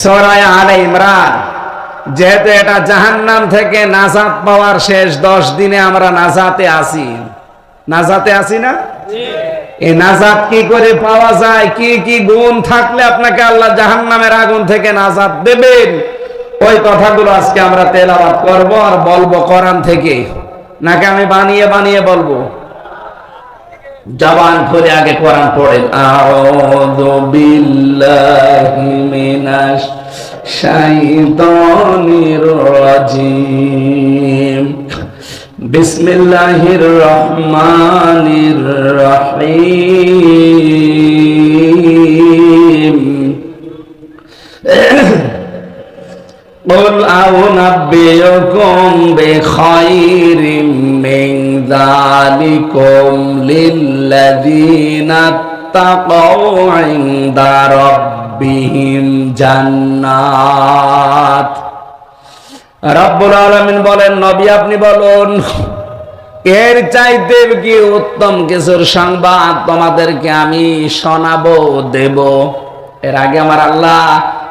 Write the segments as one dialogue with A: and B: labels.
A: সরায় আলে ইমরান যেহেতু এটা জাহান্নাম থেকে নাজাত পাওয়ার শেষ দশ দিনে আমরা নাজাতে আসি। নাজাতে আসি না? এই নাজাত কি করে পাওয়া যায়? কি কি গুণ থাকলে আপনাকে আল্লাহ জাহান্নামের আগুন থেকে নাজাত দেবেন? ওই কথাগুলো আজকে আমরা তেলাওয়াত করব আর বলব কোরআন থেকে। নাকি আমি বানিয়ে বানিয়ে বলব? জবান করে আগে কোরআন পড়েন। আউযু বিল্লাহি মিনাশ শাইতানির রাজিম। বিসমিল্লাহির রহমানির রহিম। قل أنبئكم بخير من ذلكم للذين اتقوا عند ربهم جنات রব্বুল আলামিন বলেন নবী আপনি বলুন এর চাইতে কি উত্তম কিছুর সংবাদ তোমাদেরকে আমি শোনাবো দেব এর আগে আমার আল্লাহ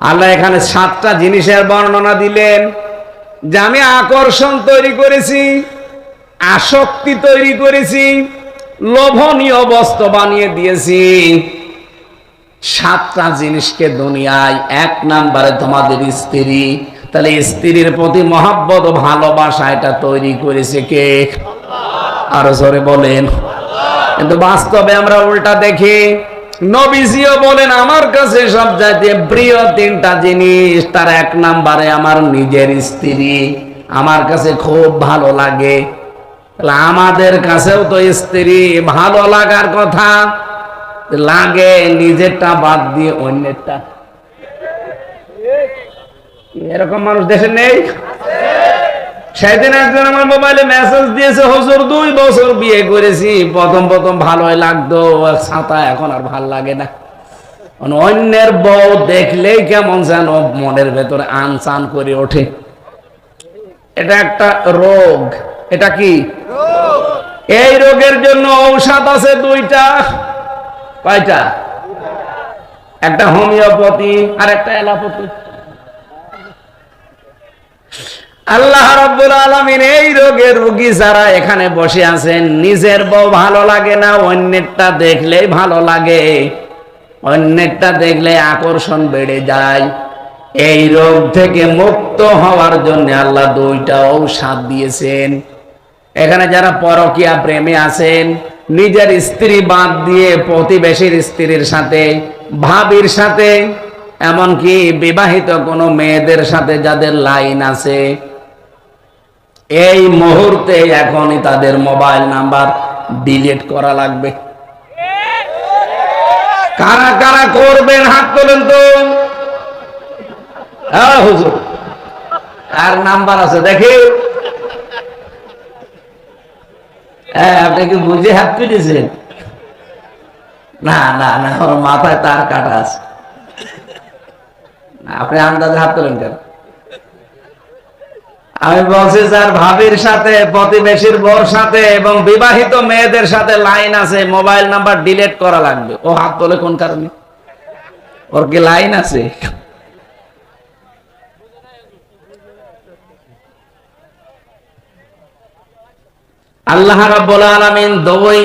A: আল্লাহু এখানে সাতটা জিনিসের বর্ণনা দিলেন যে আমি আকর্ষণ তৈরি করেছি, আসক্তি তৈরি করেছি, লোভনীয় বস্ত্র বানিয়ে দিয়েছি। সাতটা জিনিসকে দুনিয়ায় এক নাম্বারে তোমাদের স্ত্রী, তাহলে স্ত্রীর প্রতি মহাব্বত ভালোবাসা এটা তৈরি করেছে কে? আরও জোরে বলেন। কিন্তু বাস্তবে আমরা উল্টা দেখি নবীজিও বলেন, আমার কাছে সব জাতীয় প্রিয় তিনটা জিনিস, তার এক নাম্বারে আমার নিজের স্ত্রী। আমার কাছে খুব ভালো লাগে। আমাদের কাছেও তো স্ত্রী, ভালো লাগার কথা। লাগে নিজেরটা বাদ দিয়ে অন্যেরটা। এরকম মানুষ দেশে নেই? সেদিন একজন আমার মোবাইলে মেসেজ দিয়েছে হুজুর দুই বছর বিয়ে করেছি প্রথম প্রথম ভালোই লাগতো ছাতা এখন আর ভালো লাগে না। মানে অন্যের বউ দেখলেই কেমন যেন মনের ভেতরে আনচান করে ওঠে। এটা একটা রোগ। এটা কি? এই রোগের জন্য ঔষধ আছে দুইটা। কয়টা? একটা হোমিওপ্যাথি আর একটা এলাপতি আল্লাহ রব্বুল আলমিন এই রোগের রুগী যারা এখানে বসে আছেন, নিজের বউ ভালো লাগে না, অন্যেরটা দেখলেই ভালো লাগে। অন্যেরটা দেখলে আকর্ষণ বেড়ে যায়। এই রোগ থেকে মুক্ত হওয়ার জন্য আল্লাহ দুইটা ঔষধ দিয়েছেন। এখানে যারা পরকিয়া প্রেমে আছেন, নিজের স্ত্রী বাদ দিয়ে প্রতিবেশীর স্ত্রীর সাথে, ভাবির সাথে, এমনকি বিবাহিত কোনো মেয়েদের সাথে যাদের লাইন আছে এই মুহূর্তে এখনই তাদের মোবাইল নাম্বার ডিলিট করা লাগবে। কারা কারা করবেন? হাত তোলেন তো। হুজুর। আর নাম্বার আছে, দেখি। আপনি কি বুঝে হাত তুলেছেন? না না না, ওর মাথায় তার কাটা আছে। আপনি আন্দাজে হাত তোলেন কেন? আমি বলছি যার ভাবির সাথে, প্রতিবেশীর বউর সাথে এবং বিবাহিত মেয়েদের সাথে লাইন আছে, মোবাইল নাম্বার ডিলিট করা লাগবে। ও হাত তোলে কোন কারণে? ওর কি লাইন আছে? আল্লাহ রাব্বুল আলামিন দুই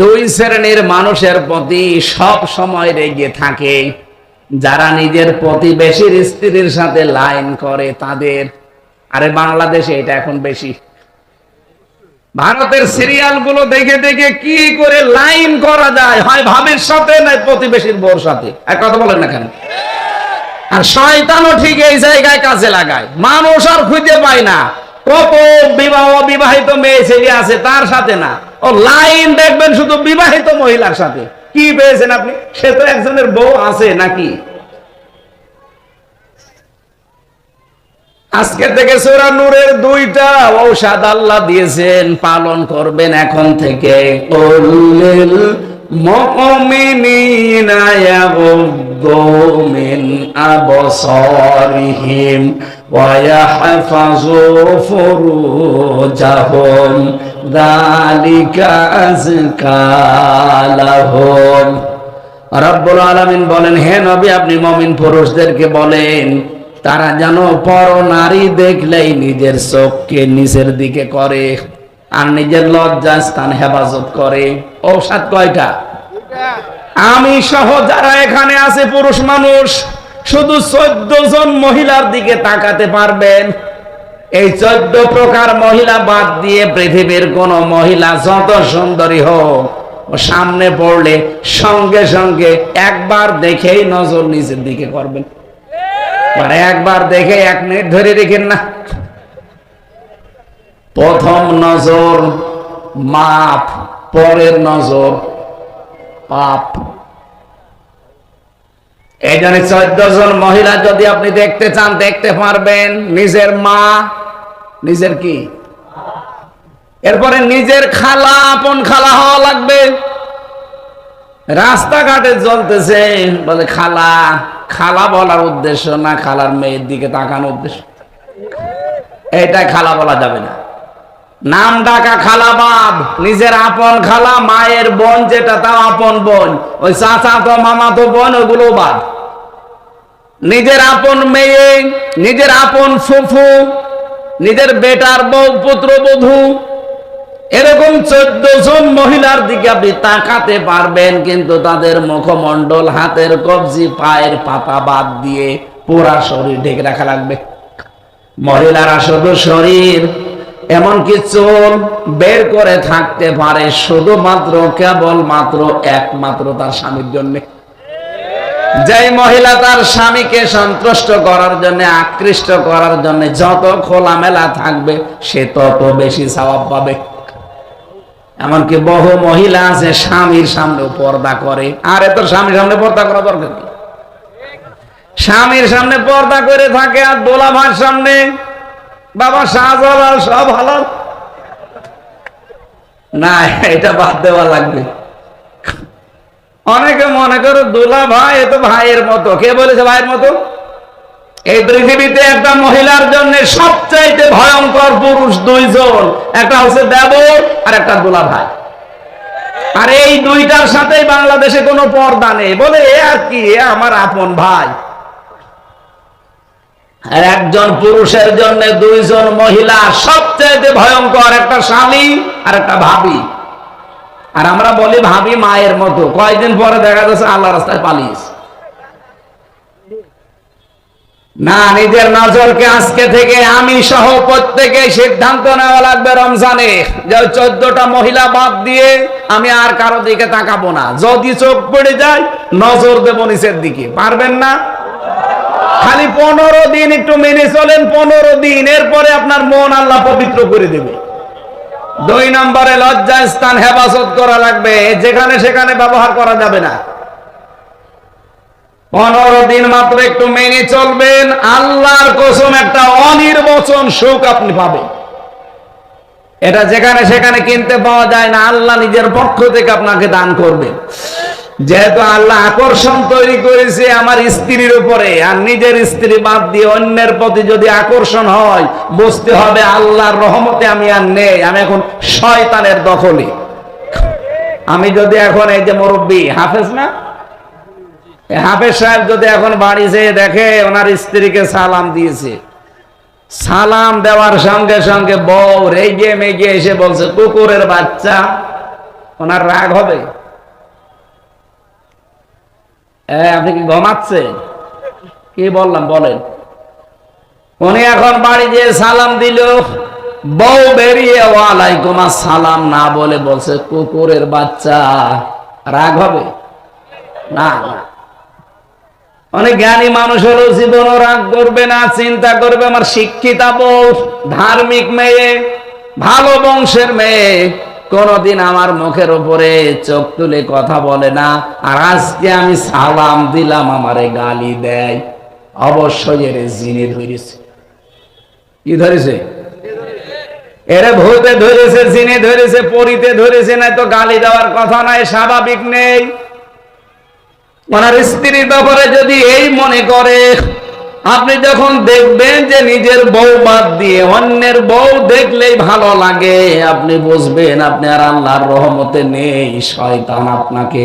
A: দুই শ্রেণির মানুষের প্রতি সব সময় রেগে থাকে। যারা নিজের প্রতিবেশীর স্ত্রীর সাথে লাইন করে, তাদের আরে বাংলাদেশে এটা এখন বেশি। ভারতের সিরিয়ালগুলো দেখে দেখে কি করে লাইন করা যায়? হয় ভাবের সাথে নাই প্রতিবেশীর বউর সাথে? এক কথা বলেন না কেন? আর শয়তানও ঠিক এই জায়গায় কাজে লাগায়। মানুষ আর খুঁজে পায় না। কত বিবাহ, বিবাহিত মেয়ে ছেলে আছে, তার সাথে না। ও লাইন দেখবেন শুধু বিবাহিত মহিলার সাথে। কি পেয়েছেন আপনি? সে তো একজনের বউ আছে নাকি? আজকে থেকে সোরা নূরের দুইটা ঔষধ আল্লাহ দিয়েছেন পালন করবেন এখন থেকে। কুল্লিল মুমিনিনা ইয়াগুদ্দু মিন আবসারিহিম ওয়া ইয়াহফাযু ফুরুজাহুম। যালিকা আযকা লাহুম। রব্বুল আলামিন বলেন হে নবী আপনি মমিন পুরুষদেরকে বলেন তারা যেন পর নারী দেখলেই নিজের চোখকে নিচের দিকে করে আর নিজের লজ্জা স্থান হেফাজত করে। ঔষধ কয়টা? আমি সহ যারা এখানে আছে পুরুষ মানুষ, শুধু চোদ্দ জন মহিলার দিকে তাকাতে পারবেন। এই চোদ্দ প্রকার মহিলা বাদ দিয়ে পৃথিবীর কোন মহিলা যত সুন্দরী হোক, সামনে পড়লে সঙ্গে সঙ্গে একবার দেখেই নজর নিচের দিকে করবেন। একবার দেখে এক মিনিট ধরে রেখেন না। প্রথম নজর মাপ, পরের নজর পাপ। এই জন্য চোদ্দ জন মহিলা যদি আপনি দেখতে চান, দেখতে পারবেন নিজের মা, নিজের কি? এরপরে নিজের খালা, আপন খালা হওয়া লাগবে। রাস্তাঘাটে চলতেছে বলে, খালা খালা বলার উদ্দেশ্য না খালার মেয়ের দিকে তাকানোর উদ্দেশ্য? এটা খালা বলা যাবে না। নাম ডাকা খালা বাপ, নিজের আপন খালা, মায়ের বোন যেটা তাও আপন বোন, ওই চাচা তো, মামা তো, বোন ওগুলো বাদ। নিজের আপন মেয়ে, নিজের আপন ফুফু, নিজের বেটার বউ, পুত্র, বধূ এরকম চোদ্দ জন মহিলার দিকে আপনি তাকাতে পারবেন, কিন্তু তাদের মুখমণ্ডল, হাতের কবজি, পায়ের পাতা বাদ দিয়ে পুরা শরীর ঢেকে রাখা লাগবে। মহিলারা শুধু শরীর, এমনকি চুল বের করে থাকতে পারে শুধুমাত্র কেবল মাত্র একমাত্র তার স্বামীর জন্য। যেই মহিলা তার স্বামীকে সন্তুষ্ট করার জন্য, আকৃষ্ট করার জন্য যত খোলামেলা থাকবে, সে তত বেশি স্বভাব পাবে। এমনকি বহু মহিলা আছে, স্বামীর সামনে পর্দা করে। আর এত স্বামীর সামনে পর্দা করা দরকার কি? স্বামীর সামনে পর্দা করে থাকে, আর দোলা ভাইয়ের সামনে। বাবা শাহজালাল সব হালাল না, এটা বাদ দেওয়া লাগবে। অনেকে মনে করো দোলা ভাই এ তো ভাইয়ের মতো। কে বলেছে ভাইয়ের মতো? এই পৃথিবীতে একটা মহিলার জন্য সবচাইতে ভয়ঙ্কর পুরুষ দুইজন। একটা হচ্ছে দেবর আর একটা দুলা ভাই। আর এই দুইটার সাথেই বাংলাদেশে কোনো পর্দা নেই। বলে, এ আর কি? এ আমার আপন ভাই। আর একজন পুরুষের জন্য দুইজন মহিলা সবচাইতে ভয়ঙ্কর, একটা স্বামী আর একটা ভাবি। আর আমরা বলি, ভাবি মায়ের মতো। কয়েকদিন পরে দেখা যাচ্ছে আল্লাহ রাস্তায় পালিয়েছে। না, নিজের নজরকে আজকে থেকে আমি সহ প্রত্যেকে সিদ্ধান্ত নেওয়া লাগবে রমজানে। যে চোদ্দটা মহিলা বাদ দিয়ে আমি আর কারও দিকে তাকাবো না। যদি চোখ পড়ে যায়, নজর দেবো নিচের দিকে। পারবেন না? খালি পনেরো দিন একটু মেনে চলেন, পনেরো দিন। এরপরে আপনার মন আল্লাহ পবিত্র করে দেবে। দুই নম্বরে লজ্জা স্থান হেফাজত করা লাগবে। যেখানে সেখানে ব্যবহার করা যাবে না। পনেরো দিন মাত্র একটু মেনে চলবেন। আল্লাহর কসম, একটা অনির্বচন সুখ আপনি পাবেন। এটা যেখানে সেখানে কিনতে পাওয়া যায় না, আল্লাহ নিজের পক্ষ থেকে আপনাকে দান করবে। যেহেতু আল্লাহ আকর্ষণ তৈরি করেছে আমার স্ত্রীর উপরে, আর নিজের স্ত্রী বাদ দিয়ে অন্যের প্রতি যদি আকর্ষণ হয়, বুঝতে হবে আল্লাহর রহমতে আমি আর নেই, আমি এখন শয়তানের দখলে। আমি যদি এখন এই যে মুরব্বী, হাফেজ না? হাফেজ সাহেব যদি এখন বাড়ি যেয়ে দেখে, ওনার স্ত্রীকে সালাম দিয়েছে। সালাম দেওয়ার সঙ্গে সঙ্গে বউ রেগে মেগে এসে বলছে, কুকুরের বাচ্চা, ওনার রাগ হবে? আপনি কি ঘুমাচ্ছেন? কি বললাম, বলেন। উনি এখন বাড়ি যেয়ে সালাম দিল। বউ বেরিয়ে, ওয়ালাইকুম সালাম না বলে বলছে, কুকুরের বাচ্চা, রাগ হবে? না না। অনেক জ্ঞানী মানুষ হলো, জীবনও রাগ করবে না, চিন্তা করবে, আমার শিক্ষিতা বউ, ধার্মিক মেয়ে, ভালো বংশের মেয়ে, কোনদিন আমার মুখের উপরে চোখ তুলে কথা বলে না, আর আজকে আমি সালাম দিলাম, আমারে গালি দেয়। অবশ্যই এর জিনে ধরেছে। কি ধরেছে? এরে ভূতে ধরেছে, জিনে ধরেছে, পরিতে ধরেছে না তো গালি দেওয়ার কথা নাই, স্বাভাবিক নেই। ওনার স্ত্রীর ব্যাপারে যদি এই মনে করে, আপনি যখন দেখবেন যে নিজের বউ বাদ দিয়ে অন্যের বউ দেখলেই ভালো লাগে, আপনি বুঝবেন আপনি আর আল্লাহর রহমতে নেই, শয়তান আপনাকে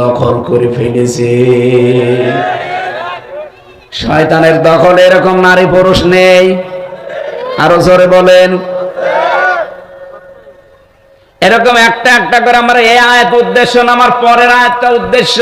A: দখল করে ফেলেছে। শয়তানের দখলে এরকম নারী পুরুষ নেই। আরও জোরে বলেন। এরকম একটা একটা করে আমার এই আয়াত উদ্দেশ্য আমার পরের আয়াতটা উদ্দেশ্য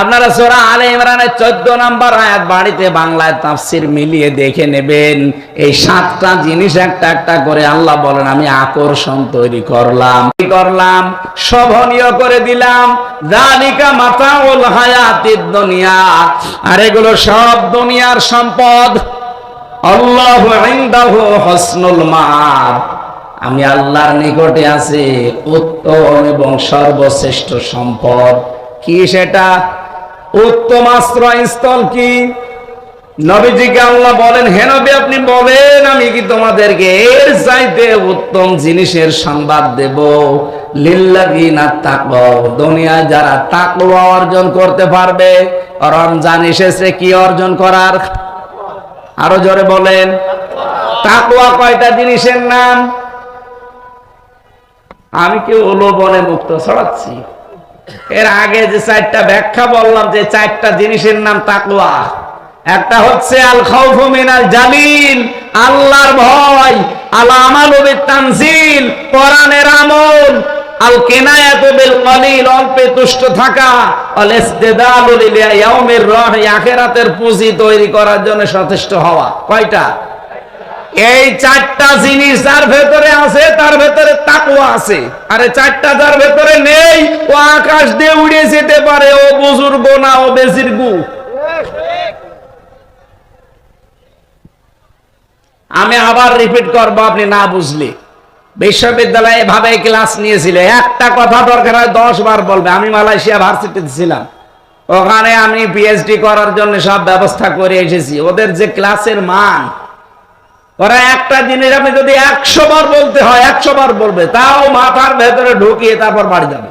A: আপনারা সোরা আলে ইমরানের চোদ্দ নাম্বার আয়াত বাড়িতে বাংলায় তাফসির মিলিয়ে দেখে নেবেন। এই সাতটা জিনিস একটা একটা করে আল্লাহ বলেন, আমি আকর্ষণ তৈরি করলাম, কি করলাম? শোভনীয় করে দিলাম। জালিকা মাতাউল হায়াতিদ দুনিয়া। আর এগুলো সব দুনিয়ার সম্পদ। আল্লাহ হসনুল মার আমি আল্লাহর নিকটে আছে, উত্তম এবং সর্বশ্রেষ্ঠ সম্পদ। কি সেটা? উত্তম আশ্রয়স্থল কি? নবীজিকে আল্লাহ বলেন, হে নবী, আপনি বলেন আমি কি তোমাদেরকে এর চাইতে উত্তম জিনিসের সংবাদ দেব? দুনিয়ায় যারা তাকওয়া অর্জন করতে পারবে, রমজান এসেছে, কি অর্জন করার? আরও জোরে বলেন, তাকওয়া কয়টা জিনিসের নাম? আমি কি বনে মুক্ত ছড়াচ্ছি? এর আগে যে চারটা ব্যাখ্যা বললাম, যে চারটা জিনিসের নাম তাকওয়া। একটা হচ্ছে আল খাউফু মিনাল জালিল, আল্লাহর ভয় আল আমালু বিত তানজিল কোরআনের আমল আল কিনায়াতু বিল কলিল অল্পে তুষ্ট থাকা আল ইস্তিদালু লিল ইয়াউমির রাহ আখিরাতের পুঁজি তৈরি করার জন্য সচেষ্ট হওয়া। কয়টা? এই চারটা জিনিস যার ভেতরে আছে, তার ভেতরে তাকুয়া আছে। আরে চারটা যার ভেতরে নেই, ও আকাশ দিয়ে উড়ে যেতে পারে, ও বুজুর্গ না, ও বেশির গু আমি আবার রিপিট করব, আপনি না বুঝলে। বিশ্ববিদ্যালয়ে এভাবে ক্লাস নিয়েছিল, একটা কথা দরকার হয়, দশ বার বলবে। আমি মালয়েশিয়া ভার্সিটিতে ছিলাম। ওখানে আমি পিএইচডি করার জন্য সব ব্যবস্থা করে এসেছি। ওদের যে ক্লাসের মান ওরা একটা জিনিস আপনি যদি একশো বার বলতে হয়, একশো বার বলবে, তাও মাথার ভেতরে ঢুকিয়ে তারপর বাড়ি যাবে।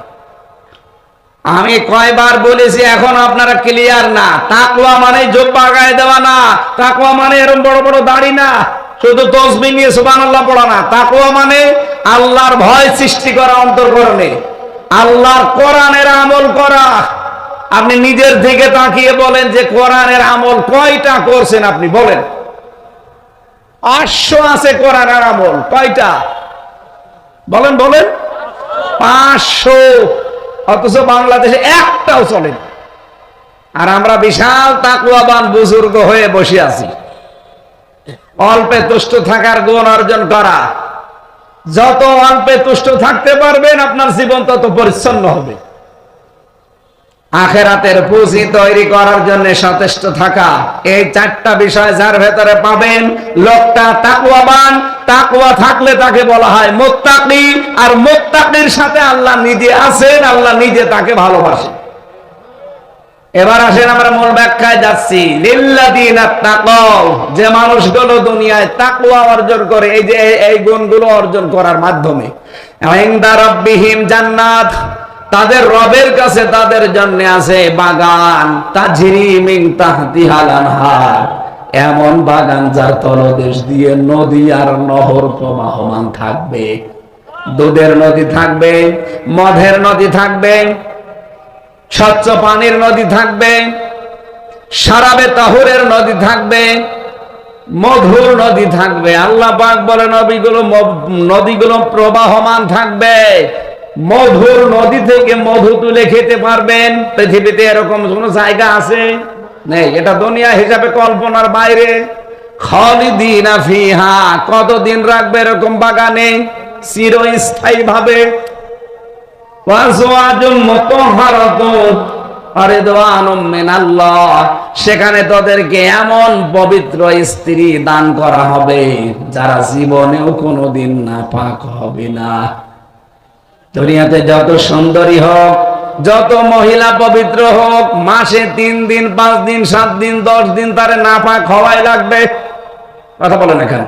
A: আমি কয়বার বলেছি, এখন আপনারা ক্লিয়ার না। তাকুয়া মানে জোব্বা গায়ে দেওয়া না। তাকুয়া মানে এরকম বড় বড় দাড়ি না। শুধু তসবি নিয়ে সুবান আল্লাহ পড়া না। তাকুয়া মানে আল্লাহর ভয় সৃষ্টি করা, অন্তর্করণে। আল্লাহর কোরআনের আমল করা। আপনি নিজের থেকে তাকিয়ে বলেন যে কোরআনের আমল কয়টা করছেন আপনি বলেন। পাঁচশো আছে কোরআনের আমল। কয়টা? বলেন বলেন। পাঁচশো। অথচ বাংলাদেশে একটাও চলে। আর আমরা বিশাল তাকুয়াবান বুজুর্গ হয়ে বসে আছি। অল্পে তুষ্ট থাকার গুণ অর্জন করা। যত অল্পে তুষ্ট থাকতে পারবেন, আপনার জীবন তত পরিচ্ছন্ন হবে। আখেরাতের পুঁজি তৈরি করার জন্য সচেষ্ট থাকা। এই চারটা বিষয় যার ভেতরে পাবেন লোকটা তাকুয়াবান তাকুয়া থাকলে তাকে বলা হয় মোত্তাকি। আর মোত্তাকির সাথে আল্লাহ নিজে আছেন, আল্লাহ নিজে তাকে ভালোবাসেন এবার আসেন আমরা মূল ব্যাখ্যায় যাচ্ছি। যে মানুষগুলো দুনিয়ায় তাকওয়া অর্জন করে, এই যে এই- এই গুণগুলো অর্জন করার মাধ্যমে। জান্নাত। তাদের রবের কাছে তাদের জন্য আছে বাগান, তাজরি মিন তাহতিহাল আনহার। এমন বাগান যার তলদেশ দিয়ে নদী আর নহর প্রবাহমান থাকবে। দুধের নদী থাকবে মধের নদী থাকবে, স্বচ্ছ পানির নদী থাকবে সারাবে তাহুরের নদী থাকবে, মধুর নদী থাকবে। আল্লাহ পাক বলে নদীগুলো নদীগুলো প্রবাহমান থাকবে। মধুর নদী থেকে মধু তুলে খেতে পারবেন। পৃথিবীতে এরকম কোন জায়গা আছে? নেই। এটা দুনিয়া হিসাবে কল্পনার বাইরে। কতদিন রাখবে এরকম বাগানে? চিরস্থায়ী ভাবে সেখানে তাদেরকে এমন পবিত্র স্ত্রী দান করা হবে, যারা জীবনেও কোনোদিন নাপাক হবে না। দুনিয়াতে যত সুন্দরী হোক, যত মহিলা পবিত্র হোক, মাসে তিন দিন, পাঁচ দিন, সাত দিন, দশ দিন তারে নাপাক হওয়াই লাগবে। কথা বলেন এখানে।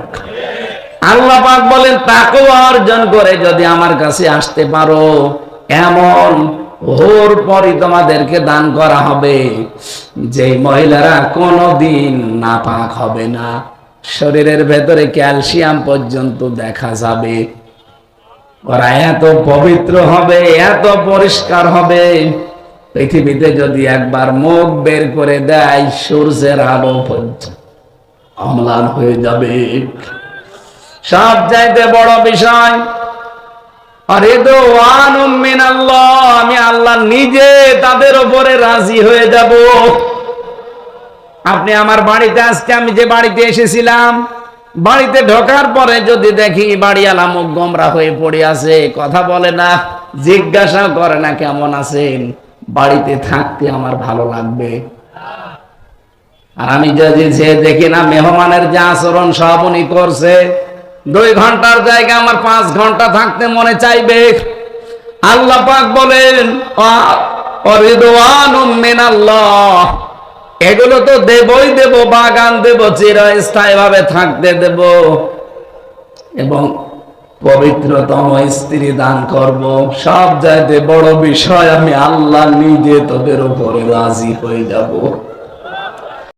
A: আল্লাহ পাক বলেন তাকে অর্জন করে যদি আমার কাছে আসতে পারো, এমন ওর পরই তোমাদেরকে দান করা হবে, যে মহিলারা কোনোদিন না নাপাক হবে না। শরীরের ভেতরে ক্যালসিয়াম পর্যন্ত দেখা যাবে। ওরা এত পবিত্র হবে, এত পরিষ্কার হবে। পৃথিবীতে যদি একবার মুখ বের করে দেয়, সূর্যের আলো অম্লান হয়ে যাবে। সব চাইতে বড় বিষয় আরে তো আল্লাহ আমি আল্লাহ নিজে তাদের উপরে রাজি হয়ে যাব। আপনি আমার বাড়িতে, আজকে আমি যে বাড়িতে এসেছিলাম বাড়িতে ঢোকার পরে যদি দেখি বাড়িওয়ালা মুখ গমরা হয়ে পড়ে আছে, কথা বলে না জিজ্ঞাসা করে না কেমন আছেন? বাড়িতে থাকতে আমার ভালো লাগবে। আর আমি যদি যে দেখি না মেহমানের যে আচরণ সব উনি করছে, দুই ঘণ্টার জায়গায় আমার পাঁচ ঘণ্টা থাকতে মনে চাইবে। আল্লাহ পাক বলেন, "আ- অরিদওয়ানুম মিনাল্লাহ। এগুলো তো দেবই দেব, বাগান দেব, চিরস্থায়ী ভাবে থাকতে দেব। এবং পবিত্রতম স্ত্রী দান করব। সব যাইতে বড় বিষয়, আমি আল্লাহ নিজে তোদের উপরে রাজি হয়ে যাব।